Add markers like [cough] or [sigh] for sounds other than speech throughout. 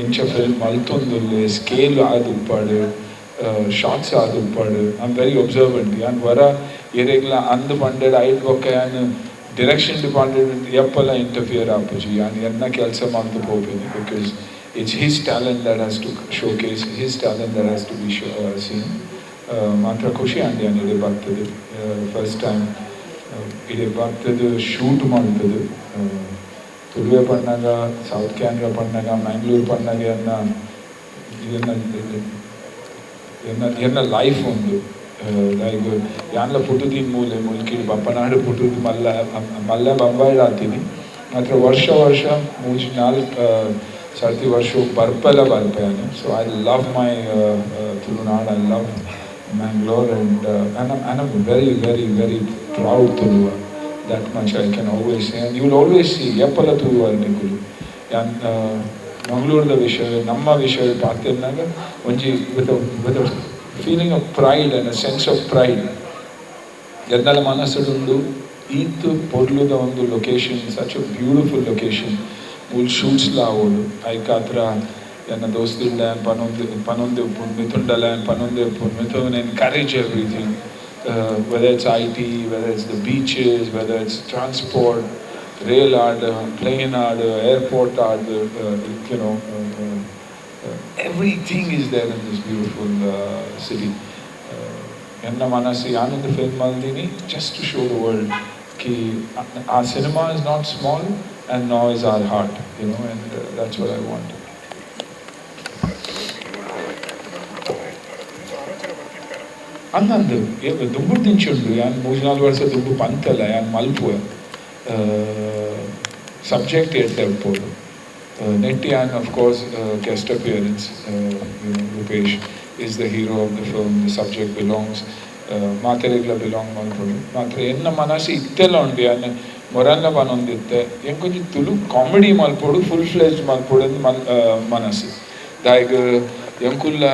ಎಂಚ film ಮಲ್ತೊಂದುಲ್ಲೆ scale ಆದ ಉಪ್ಪಾಡು ಶಾರ್ಟ್ಸ್ ಆದ ಉಪ್ಪಾಡು ಐ ಆಮ್ ವೆರಿ ಒಬ್ಸರ್ವೆಂಟ್ ಯಾನ್ ವರ ಏರೆಗ್ಲ ಅಂದ್ ಪಂಡೆಡ್ ಐಟ್ ಬೊಕ್ಕ ಯಾನ್ ಡಿರೆಕ್ಷನ್ ಡಿಪಾರ್ಟ್ಮೆಂಟ್ ಎಪ್ಪಲ್ಲ ಇಂಟರ್ಫಿಯರ್ ಆಪುಜಿ ಯಾನ್ ಎನ್ನ ಕೆಲಸ ಮಾಡ್ತು ಹೋಗ್ಬೇಕು because it's his talent that has to showcase his talent that has to be show seen ಮಾತ್ರ ಖುಷಿ ಆಂಡಿ ಇದೆ ಬರ್ತದೆ ಫಸ್ಟ್ ಟೈಮ್ ಇದೆ ಬರ್ತದೆ ಶೂಟ್ ಮಾಡ್ತದೆ ತುಳುವೆ ಪಣ್ಣಾಗ ಸೌತ್ ಕ್ಯಾನ್ರಾ ಪಣ್ಣಾಗ ಮ್ಯಾಂಗ್ಳೂರು ಪಣ್ಣಾಗ ಎನ್ನ ಇದನ್ನ ಎನ್ನ ಎನ್ನ ಲೈಫ್ ಒಂದು ಲೈಕ್ ಯಾನ್ಲ ಪುಟುದಿನ ಮೂಲೆ ಮುಲ್ಕಿಡ್ ಬಪ್ಪನಾಡು ಪುಟುದು ಮಲ್ಲ ಮಲ್ಲ ಬಂಬಾಯಿಡ್ ಆತೀನಿ ಮಾತ್ರ ವರ್ಷ ವರ್ಷ ಮೂಜಿ ನಾಲ್ಕು ಸರ್ತಿ ವರ್ಷ ಬರ್ಪೆಲ್ಲ ಬರ್ಪೆಯಾನೆ so I love my Tulunadu I love Mangalore and uh, and, I'm, and I'm very, very, very proud Tuluva. That much I can always say. And you will always see. And uh, ಮಂಗಳೂರದ ವಿಷಯ ನಮ್ಮ ವಿಷಯ ಪಾತ್ರೆನಾಗ ಒಂಜಿ with with feeling of pride and a sense of pride ಎನ್ನಲ ಮನಸ್ಸುಡುಂಡು ಈತ್ ಪೊರ್ಲುದ ಒಂದು location such a beautiful location ul ಶೂಟ್ಸ್ಲ ಅವಳು ಐಕಾತ್ರ ಎನ್ನ ದೋಸ್ತಿಲ್ಲ ಪನೊಂದು ಪನೊಂದು ಉಪ್ಪು ಮಿಥುಂಡಲ ಪನೊಂದು ಉಪ್ಪು Mithun encourage everything uh, whether it's IT, whether it's the beaches, whether it's transport, rail order, plane order, airport order, uh, you know, uh, uh, uh, everything is there in this beautiful city. Enna Manasi Anand Film Maldini, just to show the world that our cinema is not small and now is our heart, you know, and that's what I want. ದುಂಬು ತಿಂಚುಂಡು ಯಾನ್ ಮೂರು ನಾಲ್ಕು ವರ್ಷ ದುಂಬು ಪಂತಲ್ಲ, ಯಾನ್ ಮಲ್ಪುವ subject ಎಡ್ಡೆ ಇರ್ಬೋದು. ನೆಟ್ಟಿ and of course guest appearance Rupesh is the hero of the film the subject belongs ಮಾತೆರೆಗ್ಲ belong ಮಾಡ್ಬೋದು. ಮಾತ್ರ ಎನ್ನ ಮನಸ್ಸು ಇತ್ತೆಲ್ಲ ಉಂಡು ಯಾನ್ ಮೊರಲ್ಲ ಪನೊಂದಿತ್ತೆ ಹೆಂಗೆ ಕೊಂಚ ತುಳು ಕಾಮಿಡಿ ಮಲ್ಪೋಡು ಫುಲ್ ಫ್ಲೆಜ್ ಮಲ್ಪೋಡು ಮನ್ ಮನಸ್ಸು. ದಾಯಗ, ಎಂಕುಲ್ಲ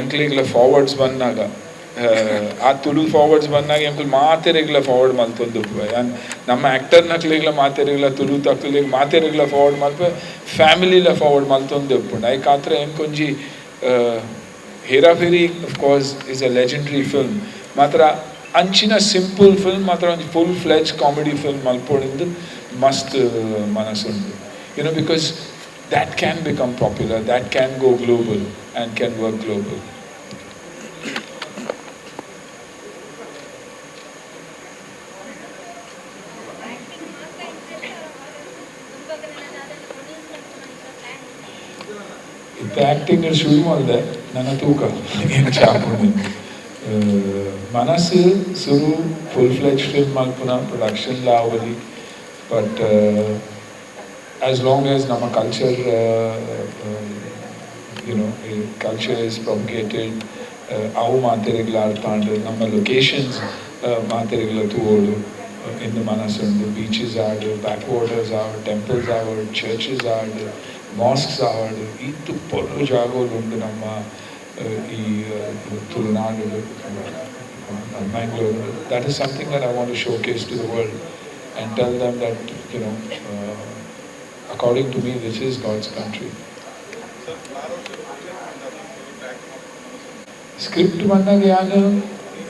ಎಂಕ್ಲಿಗ್ಲ ಫಾರ್ವರ್ಡ್ಸ್ ಬಂದಾಗ ಆ ತುಳು ಫಾರ್ವರ್ಡ್ಸ್ ಬಂದಾಗ ಎಂಕುಲ್ ಮಾತೆರೆಗ್ಲ ಫಾರ್ವರ್ಡ್ ಮಲ್ತೊಂದು ನಮ್ಮ ಆಕ್ಟರ್ ನಕ್ಲಿಗ್ಲ ಮಾತೆರೆಗ್ಲ, ತುಳು ತಕ್ಲಿಗ್ ಮಾತೆರೆಗ್ಲ ಫಾರ್ವರ್ಡ್ ಮಲ್ಪ ಫ್ಯಾಮಿಲಿಲ ಫಾರ್ವರ್ಡ್ ಮಲ್ತೊಂದು ಉಪ್ಪುಂಡು ಐ ಕಾತ್ರ ಎಂಕೊಂಜಿ Hera Pheri of course is a legendary film ಮಾತ್ರ ಅಂಚಿನ ಸಿಂಪಲ್ ಫಿಲ್ಮ್ ಮಾತ್ರ ಒಂದು ಫುಲ್ ಫ್ಲೆಜ್ ಕಾಮಿಡಿ ಫಿಲ್ಮ್ ಮಲ್ಪೊಡಿಂದು ಮಸ್ತ್ ಮನಸ್ಸುಂಡು you know because that can become popular that can go global and can work global. ಇತ್ತ ಆ್ಯಕ್ಟಿಂಗ್ ಶುರು ಮಾಡಿದೆ ನನ್ನ ತೂಕ ಏನು ಚಾಪುಂಡು ಮನಸ್ಸು ಸುರು ಫುಲ್ ಫ್ಲೆಜ್ ಫಿಲ್ಮ್ ಮಲ್ಪುನ production ಲಾವಲಿ but as long as ನಮ್ಮ culture, uh, uh, you know, culture is propagated, ಅವು ಮಾತೆರೆಗ್ಲ ಆಡ್ತಾಂಡು ನಮ್ಮ ಲೊಕೇಶನ್ಸ್ ಮಾತೆರೆಗ್ಲ ತೂವೋಡು ಇನ್ನು ಮನಸ್ಸುಂಡು ಬೀಚಸ್ ಆಡು ಬ್ಯಾಕ್ ವಾಟರ್ಸ್ ಆಡು ಟೆಂಪಲ್ಸ್ ಆವಡು ಚರ್ಚಸ್ ಆಡು ಮಾಸ್ಕ್ಸ್ ಆವಡು ಇತ್ತು ಪೊರ್ಲು ಜಾಗಗಳು ಉಂಡು ನಮ್ಮ ಈ Tulunadu Mangalore that is something that I want to showcase to the world and tell them that you know according to me, this is God's country. Script ಬಂದಾಗ ಯಾನು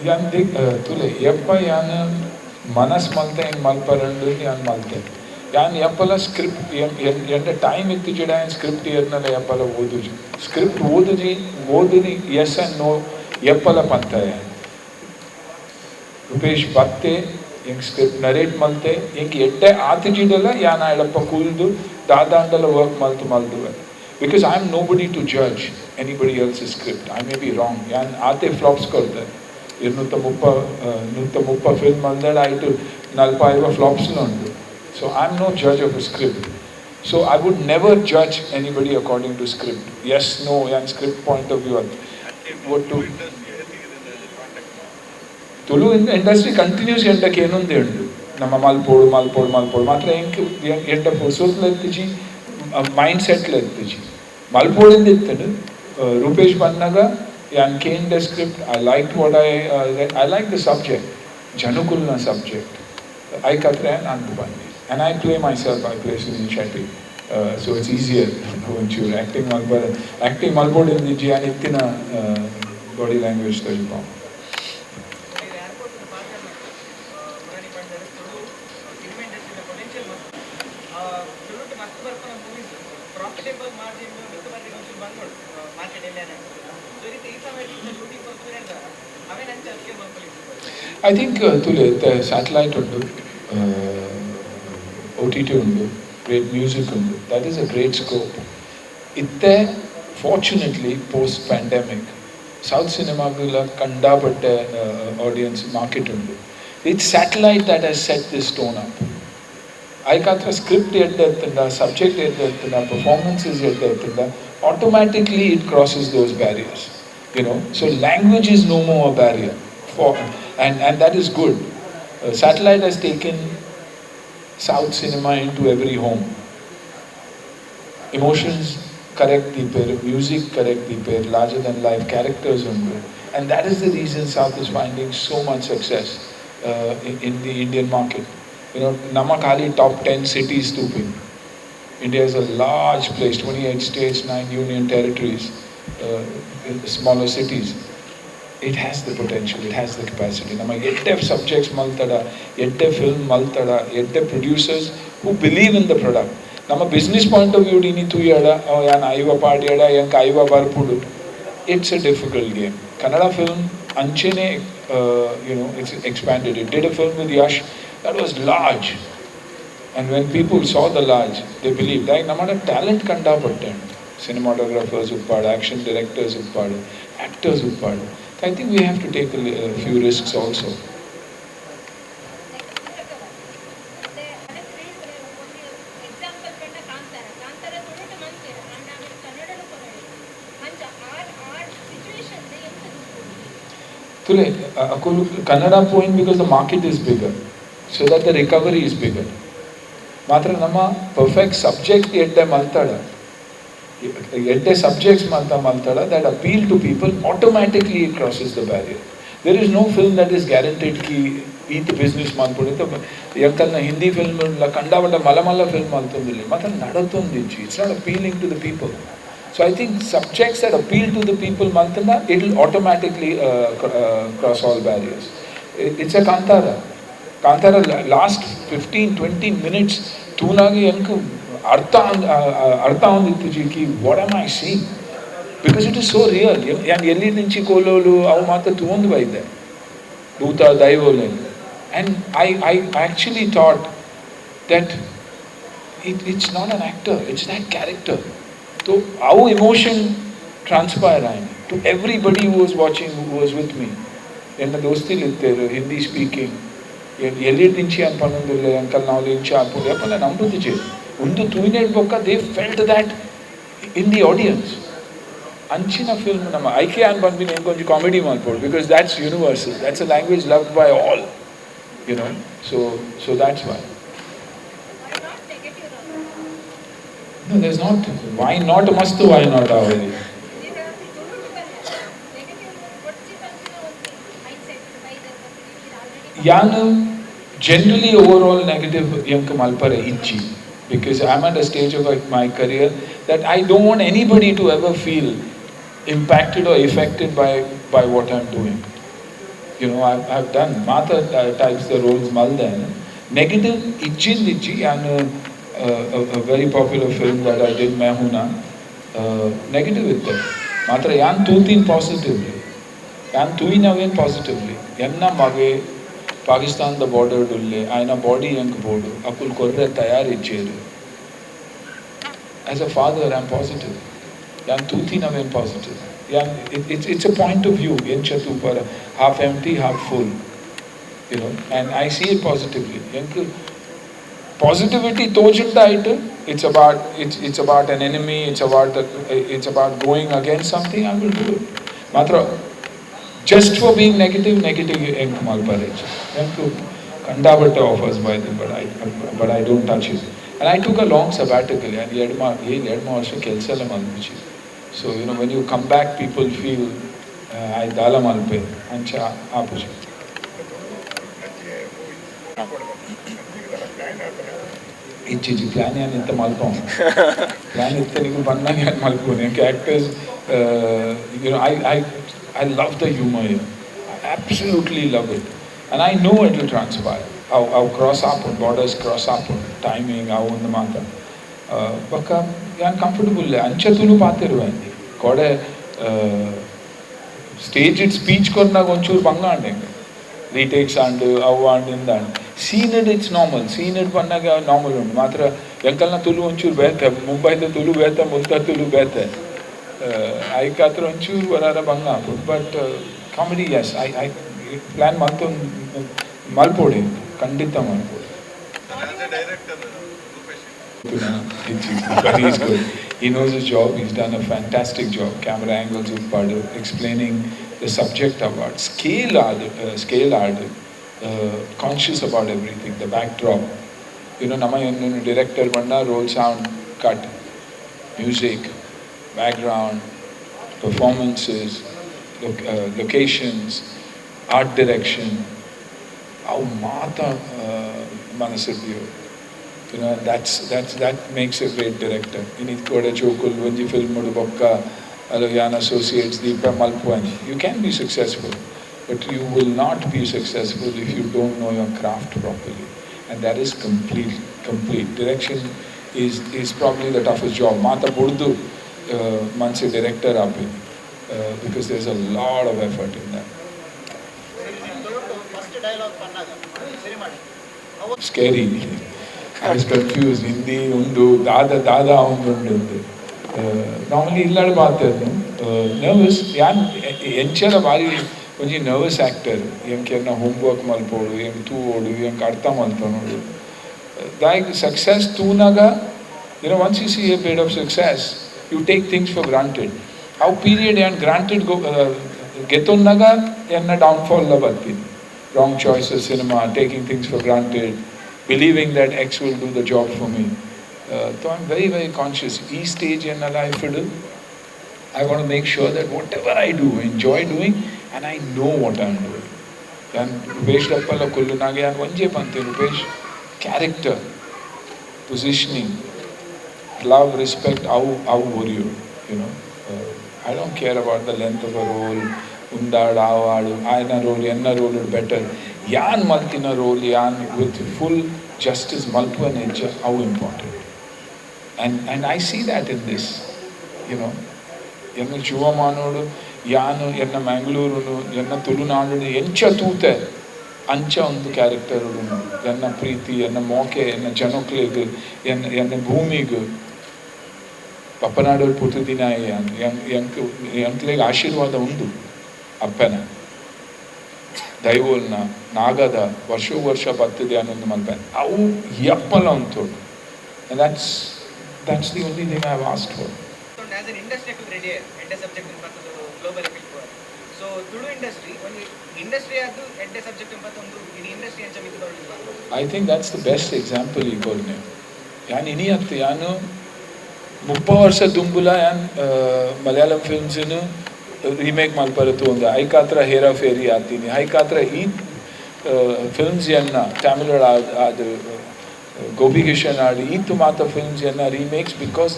ಯಾನ್ ದಿಕ್ ತುಲೆ ಎಪ್ಪ ಯಾನ್ ಮನಸ್ ಮಲ್ತೆ ಹೆಂಗೆ ಮಲ್ಪರಂಡು ಯಾನ್ ಮಲ್ತೆ ಯಾನ್ ಎಪ್ಪಲ ಸ್ಕ್ರಿಪ್ಟ್ ಎಂಡ ಟೈಮ್ ಇತ್ತು ಜಿಡ script ಏರ್ನಲ್ಲ ಎಪ್ಪಲ ಓದುಜಿ script ಓದುಜಿ ಓದುನಿ S and no ಎಪ್ಪಲ ಪಂತ ಯಾನ್ ರೂಪೇಶ್ ಬತ್ತೆ ಹೆಂಗೆ ಸ್ಕ್ರಿಪ್ಟ್ ನರೇಟ್ ಮಲ್ತೆ ಹೆಂಗೆ ಎಡ್ಡೆ ಆತಿಜಿಡಲ್ಲ ಯಾನ ಎಳಪ್ಪ ಕೂಲ್ದು ದಾದಾಂಡಲ work ಮಲ್ತು ಮಲ್ದುವೆ because I am nobody to judge anybody else script I may be wrong ಯಾನ್ ಆತೆ ಫ್ಲಾಪ್ಸ್ ಕೊಡ್ತಾರೆ ഇരുന്നൂറ്റ മുപ്പ നൂറ്റ മുപ്പ ഫിലിം മന്ദട ആയിട്ട് നാൽപ്പത് So I'm no judge of a script. So I would never judge anybody according to script. Yes, no, and script point of view. What to? Tulu industry continues ಎಂಡಕ್ಕೆ ಏನೊಂದು ಉಂಟು ನಮ್ಮ ಮಾಲ್ ಪೋಡು ಮಾಲ್ ಪೋಡು ಮಾಲ್ ಪೋಡು ಮಾತ್ರ ಎಂಕ್ ಎಂಡ ಫೋರ್ಸೋತ್ಲ ಎತ್ತಿಜಿ ಮೈಂಡ್ ಸೆಟ್ಲ ಎತ್ತಿಜಿ ಮಲ್ಪೋಳಿಂದ ಇತ್ತಡು ರೂಪೇಶ್ ಬಂದಾಗ ಯಾನ್ Kane the script I like what I I like the subject ಜನುಕುಲ್ನ subject ಐಕತ್ರೆ ನಾನು ಬಂದೆ And I play myself, I play Sunil Shetty. Uh, so it's easier [laughs] going to acting Malbod. Acting Malbod is the Gianitkina uh, body language that uh, you. I think uh, the satellite ಉಂಟು O T T ಉಂಟು great music ಉಂಟು that is a great scope ಇತ್ತೆ fortunately post pandemic south ಸಿನಿಮಾಗೆಲ್ಲ ಕಂಡಾಪಟ್ಟೆ audience market ಉಂಟು it's satellite that has set this stone up ಅದಕ್ಕೆ script ಎಡ್ಡೆತ್ತಿಂದ subject ಎಡ್ಡೆತ್ತಿಂದ performances ಎಡ್ಡೆತ್ತಿಂದ automatically it crosses those barriers you know so language is no more a barrier for and and that is good uh, satellite has taken south cinema into every home. Emotions correct the pair music correct the pair larger than life characters and that is the reason south is finding so much success uh, in, in the indian market. You know namakali top 10 cities stupid india is a large place 28 states 9 union territories uh, smaller cities, it has the potential, it has the capacity. ನಮ್ಮ ಎಡ್ಡೆ subjects ಮಲ್ತಡ ಎಡ್ಡೆ film ಮಲ್ತಡ ಎಡ್ಡೆ producers who believe in the product ನಮ್ಮ business point of view ಡಿನಿ ತೂಯಡ ಯಾನ್ ಐವ ಪಾಡ್ಯಡ ಎಂಕ್ ಐವ ಬರ್ಪುಡು it's a difficult game Kannada film ಅಂಚೆನೆ you know it's expanded it did a film with Yash that was large And when people saw the large, they believed. Like, ನಮ್ಮ talent ಕಂಡಾಪಟ್ಟೆ cinematographers ಉಪ್ಪಾಡು action directors ಉಪ್ಪಾಡು actors ಉಪ್ಪಾಡು ಕಾಂತಾರ ತುಳುಟು ಮಂಚೆ and ಆಮೇಲೆ ಕನ್ನಡಲು ಕೊರಡೆ ಮಂಚ R R situation ಎಂತ ತುಲೆ ಅಕೋಲು Kannada point because the market is bigger so that the recovery is bigger ಮಾತ್ರ ನಮ್ಮ ಪರ್ಫೆಕ್ಟ್ ಸಬ್ಜೆಕ್ಟ್ ಎಡ್ಡೆ ಮಲ್ತಾಡ ಎಡ್ಡೆ ಸಬ್ಜೆಕ್ಟ್ಸ್ ಅಂತ ಮಲ್ತಾಡ that appeal to people automatically it crosses the barrier there is no film that is guaranteed ಕಿ ಈತ್ business ಮಾಡ್ಬಿಡುತ್ತೆ. ಯಾಕಂದ್ರೆ Hindi film ಇಲ್ಲ ಕಂಡಾಬಟ್ಟ ಮಲ ಮಲ ಫಿಲ್ಮ್ ಅಂತಂದಿಲ್ಲ ಮತ್ತೆ ಇಂಚು it's not appealing to the people so I think subjects that appeal to the people ಮಂತಂದ it will automatically cross all barriers it's a Kantara Kantara last fifteen twenty minutes ತೂನಾಗಿ అర్థం అర్థం ఉంది తుజీకి what am I see because it is so real and ఎల్లి నుంచి కోలోలు అవి మాత్రం తూందు అయితే భూత దైవోలని and I I actually thought that it it's not an actor it's that క్యారెక్టర్తో అవు ఎమోషన్ ట్రాన్స్పైర్ ఆయన? To everybody who was watching who was with me నిన్న దోస్తీలు ఎత్తారు హిందీ స్పీకింగ్ ఎల్లి నుంచి అని పనుంది అంకల్ నాలుగు నుంచి అప్పుడు ఎప్పుడు నమ్ముతుంది చేసి ಒಂದು ತೂಯಿನೇಟ್ ಬೊಕ್ಕ they felt that in the audience ಅಂಚಿನ ಫಿಲ್ಮ್ ನಮ್ಮ ಐಕೆ ಅನ್ಬಂದ್ಬಿನ್ ಏನು ಕೊಂಚ ಕಾಮಿಡಿ ಮಾಡ್ಬೋದು because that's universal that's a language loved by all you know so so that's why why not negative No, there's not. Why not? Must why not already? ಇದು ತುಳುಟು ಬಂದ negative ಕೊಡ್ಸಿ ಬಂದಿನ ಒಂದು mind set ಬೈದರ್ ಬಂದಿದ್ದು already Yanu, generally overall negative yank malpare itchi. because I'm at a stage of my career that I don't want anybody to ever feel impacted or affected by, by what I'm doing. You know, I've, I've done Matha types the roles Maldan. Negative Ijji Nijji and a, a, very popular film that I did, Mehuna, uh, negative itte. Matra yan tootin positively, yan tuinavin positively, enna mage ಪಾಕಿಸ್ತಾನದ border ಉಲ್ಲೆ ఆయన body ಎಂಕ್ board Akul ಕೊರ್ರೆ ತಯಾರಿಚ್ಚೇರು as a father I am positive ಯಾನ್ ತೂತಿನವೇನ್ positive ಯಾನ್ it's it's a point of view ಎಂಚ ತೂಪರ half empty half full you know and i see it positively ಎಂಕ್ positivity ತೋಜುಂಡಾಯ್ತು it's about it's it's about an enemy it's about the, it's about going against something i will do it ಮಾತ್ರ Just for being negative, negative you earn Kamal Parich. to you. Kandavata offers by them, but I, but I don't touch it. And I took a long sabbatical, and Yadma, Yadma also Kelsala Malvichi. So, you know, when you come back, people feel, I Dala Malpe, Ancha Apuji. ఇచ్చి plan అని ఇంత మలుపాం plan ఇస్తే నీకు బంధంగా మలుపు actors you know I I I I love the humour I absolutely love it. And I know it will transpire. ಅವು ಅವು ಕ್ರಾಸ್ ಆಗ್ಬೋದು ಬಾರ್ಡರ್ಸ್ ಕ್ರಾಸ್ ಆಗ್ಬೋದು ಟೈಮಿಂಗ್ ಅವು ಒಂದು ಮಾತ ಬೊಕ್ಕ ಯಾನ್ ಕಂಫರ್ಟಬಲ್ ಅಂಚೆ ತುಲು ಪಾತಿರುವೆ ಕೊಡೆ ಸ್ಟೇಜ್ ಇಟ್ ಸ್ಪೀಚ್ ಕೊರ್ನಾಗ ಒಂಚೂರು ಬಂಗ ಅಂಡೆ ರೀಟೇಕ್ಸ್ ಆಂಡು, ಅವು ಆಂಡಿಂದ ಸೀನಡ್ ಇಟ್ಸ್ ನಾರ್ಮಲ್ ಸೀನಡ್ ಬಂದಾಗ ನಾರ್ಮಲ್ ಉಂಟು. ಮಾತ್ರ ಎಂಕಲ್ನ ತುಳು ಒಂಚೂರು ಬೇತೆ, ಮುಂಬೈದ ತುಳು ಬೇತೆ ಮುಲ್ತ ತುಳು ಬೇತೆ. Uh, I got ranchu varara bangapur, but uh, comedy yes, I I plan mantu malpode kandita malpode. Director. but he's good. He knows his job. He's done a fantastic job. Camera angles of Padu, explaining the subject about scale art, uh, scale art, uh, conscious about everything, the backdrop. You know, Nama director, roll sound, cut, music, background, performances, lo uh, locations, art direction, how Mata uh, Manasirbiyo, You know, that's, that's, that makes a great director. Init Koda Chokul, Vanji Film Mudubakka, Aloyan Associates, Deepa Malkwani. You can be successful, but you will not be successful if you don't know your craft properly. And that is complete, complete. Direction is, is probably the toughest job. Mata Burdu, uh, manse director api, uh, because there's a lot of effort in that. I was confuse Hindi ಒಂದು ದಾದ ದಾದ ಒಂದು ಉಂಡು normally ಇಲ್ಲಾಡು ಮಾತಾಡ್ನು nervous ಯಾನ್ ಎಂಚರ ಬಾರಿ ಒಂಜಿ nervous actor ಎಂಕ್ ಎನ್ನ ಹೋಮ್ ವರ್ಕ್ ಮಲ್ಪೋಡು ಎಂಕ್ ತೂವೋಡು ಎಂಕ್ ಅರ್ಥ ಮಲ್ಪನೋಡು ದಾಯಕ್ ಸಕ್ಸಸ್ ತೂನಾಗ you know, once you see a bit of success, you take things for granted. How period and granted go, uh, ಗೆತ್ತೊಂದಾಗ ಎನ್ನ ಡೌನ್ಫಾಲ್ ಬರ್ತೀನಿ wrong choices cinema, taking things for granted, believing that X will do the job for me. Uh, so I'm very, very conscious. Each stage in my life, I want to make sure that whatever I do, enjoy doing, and I know what I'm doing. And Rupesh Dappala Kullunage and Vanje Pante, Rupesh, character, positioning, love, respect, how, how were you, you know. Uh, I don't care about the length of a role, undad, avadu, ayana role, enna role better. Yan maltina role, yan with full justice, malpa nature, how important. And, and I see that in this, you know. ಎನ್ನ ಶಿವಮಾನೋಡು ಯಾನು ಎನ್ನ ಮ್ಯಾಂಗ್ಳೂರುನು ಎನ್ನ ತುಳುನಾಡು ಎಂಚ ತೂತೆ ಅಂಚ ಒಂದು character ಎನ್ನ ಪ್ರೀತಿ ಎನ್ನ ಮೋಕೆ ಎನ್ನ ಜನಕ್ಲಿಗ್ ಎನ್ನ ಎನ್ನ ಭೂಮಿಗ್ ಪಪ್ಪನಾಡೋರು ಪೂರ್ತಿ ದಿನ ಎಂಕ್ ಎಂಕ್ಲಿಗೆ ಆಶೀರ್ವಾದ ಉಂಟು ಅಪ್ಪನ. ದೈವೋಲ್ನ ನಾಗದ ವರ್ಷ ವರ್ಷ ಬರ್ತದೆ ಅನ್ನೋದು ಮಲ್ಪೆ. ಅವು ಎಪ್ಪಲ ಉಂಟು. That's that's the only thing I waste for us an industry ready ಎಡ್ಡೆ ಸಬ್ಜೆಕ್ಟ್ ಇಪ್ಪತ್ತೊಂದು ಗ್ಲೋಬಲ್ ಪಿಲ್ಪುವ ಸೊ ತುಳು ಇಂಡಸ್ಟ್ರಿ ಒಂದು ಇಂಡಸ್ಟ್ರಿ ಅದು ಎಡ್ಡೆ ಸಬ್ಜೆಕ್ಟ್ ಇಪ್ಪತ್ತೊಂದು ಇಡೀ ಇಂಡಸ್ಟ್ರಿ ಅಂಚ ಮಿತ್ತದೊಳಗೆ I think that's the best example ಈ ಕೊರ್ನೆ ಯಾನ್ ಇನಿ ಅತ್ತು ಯಾನು ಮುಪ್ಪ ವರ್ಷ ದುಂಬುಲ ಯಾನ್ ಆ, ಮಲಯಾಳಂ ಫಿಲ್ಮ್ಸಿನು ರೀಮೇಕ್ ಮಲ್ಪರತು ಒಂದು. ಐಕಾತ್ರ ಹೇರಾ ಫೇರಿ ಆತೀನಿ. ಐಕಾತ್ರ ಈ ಫಿಲ್ಮ್ಸ್ ಎನ್ನ ತಮಿಳ್ ಅದು ಗೋಪಿ ಕಿಶನ್ ಆಡಿ ಈತು ಮಾತ ಫಿಲ್ಮ್ಸ್ ಎನ್ನ remakes because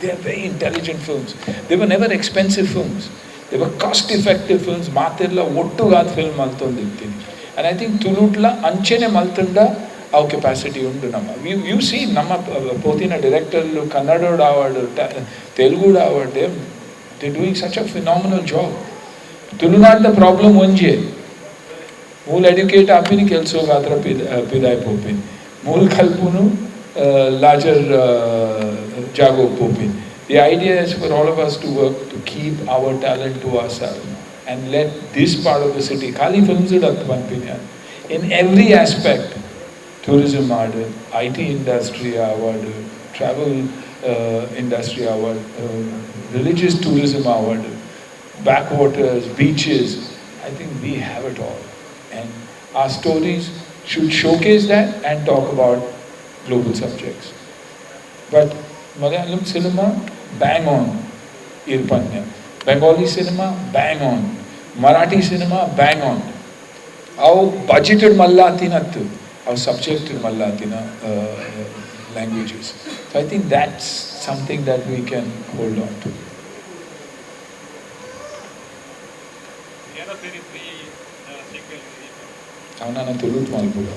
they are very intelligent films they were never expensive films they were cost effective films ಮಾತೆಲ್ಲ ಒಟ್ಟುಗಾದ ಫಿಲ್ಮ್ ಮಲ್ತೊಂದಿರ್ತೀನಿ ಆ್ಯಂಡ್ ಐ ಥಿಂಕ್ ತುಳುಟ್ಲ ಅಂಚೆನೆ ಮಲ್ತಂಡ ಅವು ಕೆಪಾಸಿಟಿ ಉಂಟು ನಮ್ಮ ಯು ಯು ಸಿ ನಮ್ಮ ಪ- ಪೋತಿನ ಡೈರೆಕ್ಟರ್ಲು ಕನ್ನಡೋಡ award ತೆಲುಗುಡ award they they doing such a phenomenal job ತುಳುನಾಡ್ದ ಪ್ರಾಬ್ಲಮ್ ಒಂಜೆ ಮೂಲ ಎಡ್ಯುಕೇಟ್ ಆಪಿನಿ ಕೆಲಸ ಗಾತ್ರ ಪಿದ ಪಿದಾಯ್ ಪೋಪಿನ್ ಮೂಲ ಕಲ್ಪುನು larger uh, jago popin. The idea is for all of us to work to keep our talent to ourselves and let this part of the city, Kali films it at Panpinya, in every aspect, tourism award, IT industry award, travel uh, industry award, uh, religious tourism award, backwaters, beaches. I think we have it all. And our stories should showcase that and talk about global subjects. But Malayalam cinema, bang on Irpanya. Bengali cinema, bang on. Marathi cinema, bang on. Our budgeted Mallathinattu. ತಿನ್ನತ್ತು ಅವು subjected ಮಲ್ಲ ತಿನ್ನ languages. So, I think that's something that we can hold on to. Sequel ತುಳುತ್ ಮಾಡ್ಬೋದ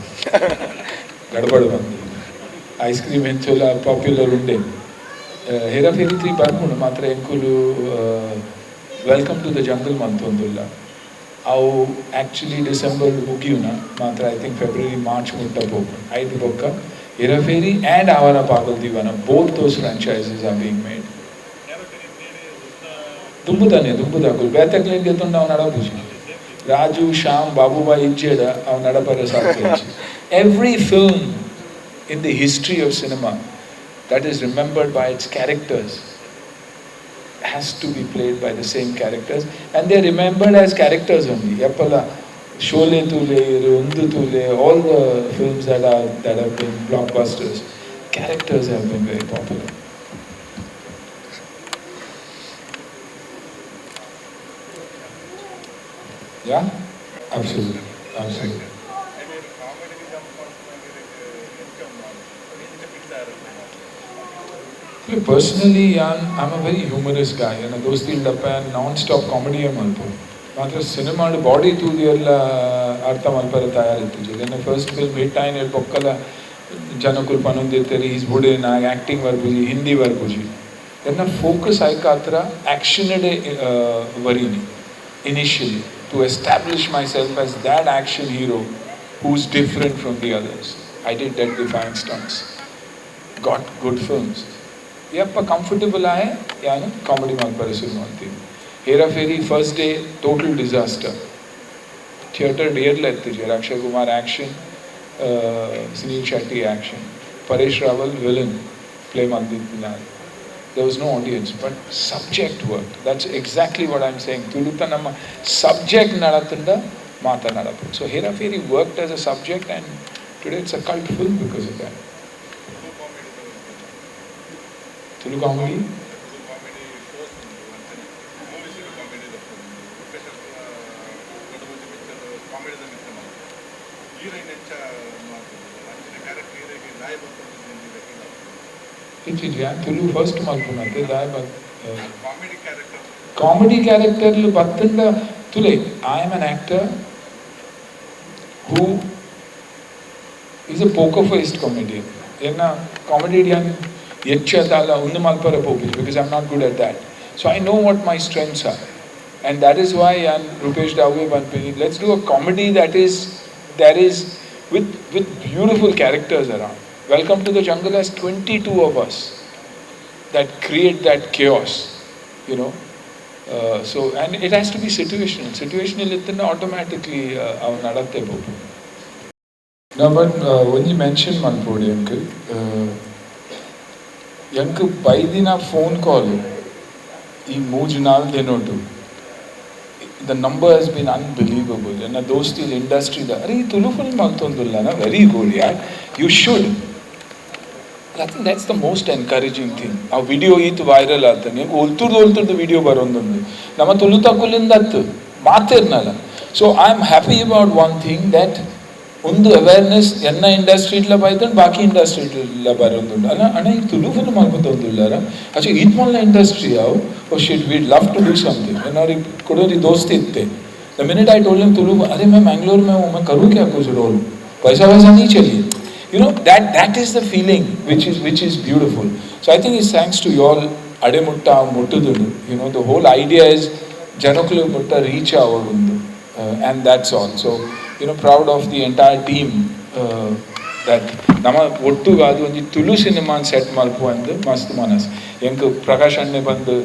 ಗಡಬಡ ಬಂದು ice cream ಹೆಚ್ಚೆಲ್ಲ popular ಉಂಡೆ Hera fairy three ಬರ್ಕೊಂಡು ಮಾತ್ರ ಎಂಕುಲು welcome to the jungle ಮಂತ್ ಒಂದಿಲ್ಲ ಅವು ಆ್ಯಕ್ಚುಲಿ ಡಿಸೆಂಬರ್ ಮುಗಿಯುನ ಮಾತ್ರ ಐ ಥಿಂಕ್ ಫೆಬ್ರವರಿ ಮಾರ್ಚ್ ಮುಟ್ಟ ಹೋಗು ಐದು ಬೊಕ್ಕ Hera Pheri and Awara Pagal Deewana both those franchises are being made ಯಾರೋ ಸರಿ ಬೇರೆ ದುಂಬುದಾನೆ ದುಂಬುದಾಕುಲು ಬೇತಕ್ಲೇನ್ ಗೆದ್ದುಂಡು ಅವ್ನು ನಡಪುಜಿ ರಾಜು ಶ್ಯಾಮ್ ಬಾಬುಬಾಯಿ ಇಜ್ಜೇಡ ಅವ್ನು ನಡಪರ ಸಾಕು every film in the history of cinema that is remembered by its characters has to be played by the same characters and they're remembered as characters only. Yappala, Sholay Tule, Undu Tule, all the films that are that have been blockbusters, characters have been very popular. Yeah, absolutely, absolutely. Look, personally, I'm, I'm a very humorous guy. ನನ್ನ ದೋಸ್ತಿ ಇಲ್ಲಪ್ಪ non stop ಕಾಮಿಡಿಯೇ comedy ಮಾಡ್ಬೋದು ಮಾತ್ರ ಸಿನಿಮಾಡ್ body ತೂದಿ ಎಲ್ಲ ಅರ್ಥ ಮಲ್ಪರ ತಯಾರಿತ್ತು ನನ್ನ ಫಸ್ಟ್ ಫಿಲ್ಮ್ ಹಿಟ್ ಆಯ್ನ ಪೊಕ್ಕಲ ಜನಕ್ಕೂ ಪನೊಂದಿರ್ತಾರೆ ಈಸ್ ಬುಡೆ ನಾ ಆ್ಯಕ್ಟಿಂಗ್ ಬರ್ಬುಜಿ ಹಿಂದಿ ಬರ್ಬುಜಿ ನನ್ನ ಫೋಕಸ್ ಆಯ್ಕೆ ಆ ಥರ ಆ್ಯಕ್ಷನ್ಡೇ ವರೀನಿ. Initially to establish myself as that action hero who's different from the others I did that define stunts got good films. ಯಪ್ಪ ಕಂಫರ್ಟಬಲ್ ಆಯೆ ಯಾನು ಕಾಮಿಡಿ ಮಾಡ್ಬಾರ ಶುರು ಮಾಡ್ತೀವಿ Hera Pheri first day total disaster theatre ಡೇರ್ಲ ಎತ್ತಿಜಿ Akshay Kumar action Suniel Shetty action Paresh Rawal villain play ಮಾಡಿದ್ದು ನಾನು there was no audience, but subject worked. That's exactly what I'm saying. ತುಳುತ ನಮ್ಮ subject ನಡತಂಡ ಮಾತನಾಡಬಹುದು. So Hera Fairy worked as a subject and today it's a cult film because of that. ಹೀರೋಗೆ ಲಾಯ ಬರ್ತಾರೆ it is yeah, Tulu first malpunate, but comedy character comedy character ಬತ್ತಂಡ ತುಲೆ I am an actor who is a poker faced comedian. ಎನ್ನ comedian Uh, because I'm not good at that. So I know what my strengths are. And that is why I'm Rupesh Dave Banpini. Let's do a comedy that is that is with with beautiful characters around. Welcome to the jungle has 22 of us that create that chaos, you know. Uh, so and it has to be situational. Situational it automatically our uh, Now, but uh, when you mentioned Manpodi, uncle. Uh, yanku ಬೈದಿನ phone call ಈ ಮೂಜು ನಾಲ್ಕು ದಿನೋಟು? The number has been unbelievable ನನ್ನ ದೋಸ್ತಿ ಇಂಡಸ್ಟ್ರಿದ ಅರೆ, ಈ Tulu film ಆಗ್ತೊಂದಿಲ್ಲ ವೆರಿ ಗುಡ್ ಯಾರ್ you should I think that's the most encouraging thing ಆ ವಿಡಿಯೋ ಈತು ವೈರಲ್ ಆಗ್ತಾನೆ ಒಲ್ತುರ್ದು ಒಲ್ತುರ್ದು ವಿಡಿಯೋ ಬರೋದೊಂದು. ನಮ್ಮ ತುಳು ತಗೊಲಿಂದ ಅತ್ತು ಮಾತಿರ್ನಲ್ಲ. So I am happy about one thing that ಒಂದು ಅವೇರ್ನೆಸ್ ಎನ್ನ ಇಂಡಸ್ಟ್ರಿಡ್ಲ ಬೈದಂಡು ಬಾಕಿ ಇಂಡಸ್ಟ್ರಿಡ್ಲ ಬರೋದುಂಡು ಅಲ್ಲ ಅಣ್ಣ ಈ ತುಳು ಫಿಲ್ಮ್ ಆಗ್ಬೋದೊಂದಿಲ್ಲಾರ ಅಚ್ಚಾ ಇದು ಮೊದಲ ಇಂಡಸ್ಟ್ರಿ ಅವು oh shit we love to do something ಏನಾರು ಕೊಡೋರಿ ದೋಸ್ತಿ ಇತ್ತೆ the minute I told him Tulu अरे मैं मैंगलोर में हूँ मैं करूँ क्या कुछ रोल पैसा वैसा नहीं चाहिए you know that that is the feeling which is which is beautiful so i think it's thanks to you all ademutta muttududu you know the whole idea is janakulu mutta reach avodundu uh, and that's all so you know proud of the entire team uh, that ನಮ್ಮ ಒಟ್ಟುಗ ಅದು ಒಂದು Tulu cinnamon set ಮಲ್ಪು ಅಂದು ಮಸ್ತ್ ಮನಸ್ ಎಂಕ್ ಪ್ರಕಾಶ್ ಅಣ್ಣೆ ಬಂದು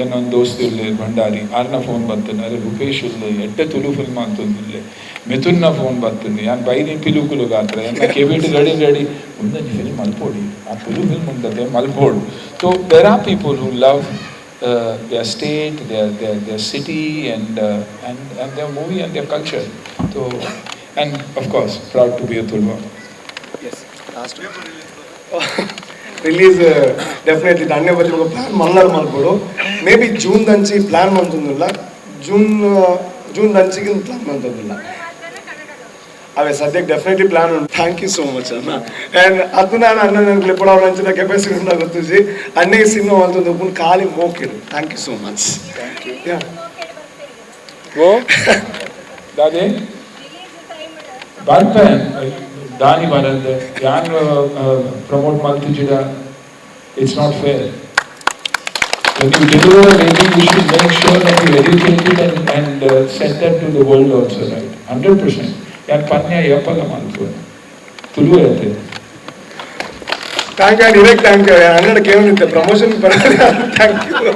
ಏನೊಂದು ದೋಸ್ತಿ ಇರ್ಲಿ ಭಂಡಾರಿ ಆರ್ನ ಫೋನ್ ಬರ್ತದೆ ಅರೆ ರೂಪೇಶ್ ಇರ್ಲಿ ಎಡ್ಡೆ ತುಳು ಫಿಲ್ಮ್ ಅಂತಂದಿರ್ಲಿ ಮಿಥುನ್ನ ಫೋನ್ ಬರ್ತದೆ ಯಾನ್ ಬೈದಿ ಪಿಲುಕುಲು ಗಾತ್ರ ಎನ್ನ ಕೆಬಿಟ್ ರೆಡಿ ರೆಡಿ ಒಂದೊಂದು ಫಿಲ್ಮ್ ಮಲ್ಪೋಡಿ ಆ ತುಳು ಫಿಲ್ಮ್ ಉಂಟದೆ ಮಲ್ಪೋಡು so there are people who love their state, their, their, their city and, uh, and, and their movie and their culture. So, and of course, proud to be a Tulwa. Yes, last paper Release definitely. Definitely but you plan Mangal ಮಾಡ್ಬೋದು maybe June ದಂಚಿ plan June June June ದಂಚಿಗೆ plan ಮಂತೊಂದಿಲ್ಲ ಮಾತ್ರನೇ ಕನ್ನಡದವರು ಅವೆ ಸದ್ಯಕ್ಕೆ definitely plan ಉಂಟು. Thank you so much ಅಣ್ಣ ಆ್ಯಂಡ್ ಅದು ನಾನು ಅಣ್ಣ ನನಗೆ ಕೂಡ ಅವ್ರ ಅಂಚಿನ ಕೆಪಾಸಿಟಿ ಉಂಟು ಗೊತ್ತಿಸಿ ಅಣ್ಣಗೆ ಸಿನಿಮಾ ಅಂತ ಒಂದು ಖಾಲಿ ಮೋಕಿಡು ಥ್ಯಾಂಕ್ ಯು ಸೋ ಮಚ್ ಓ ದಾದಿ ರಿಲೀಸ್ ಬರ್ತೆ ದಾನಿ? ಬರತ್ತೆ. ಯಾರು promote ಮಾಡ್ತಿದ್ದೀರ? It's not fair When you deliver a baby, you should make sure that you educate it and, and uh, send that to the world also, right? Hundred percent. ಯಾಕೆ ಪನ್ಯ ಯಪ್ಪಗ ಮಾಡ್ಬೋದು ತುಳು ಇರುತ್ತೆ thank you ಇದಕ್ಕೆ thank you ಅನ್ನಡ ಕೇವಲ promotion ಬರೋದು thank you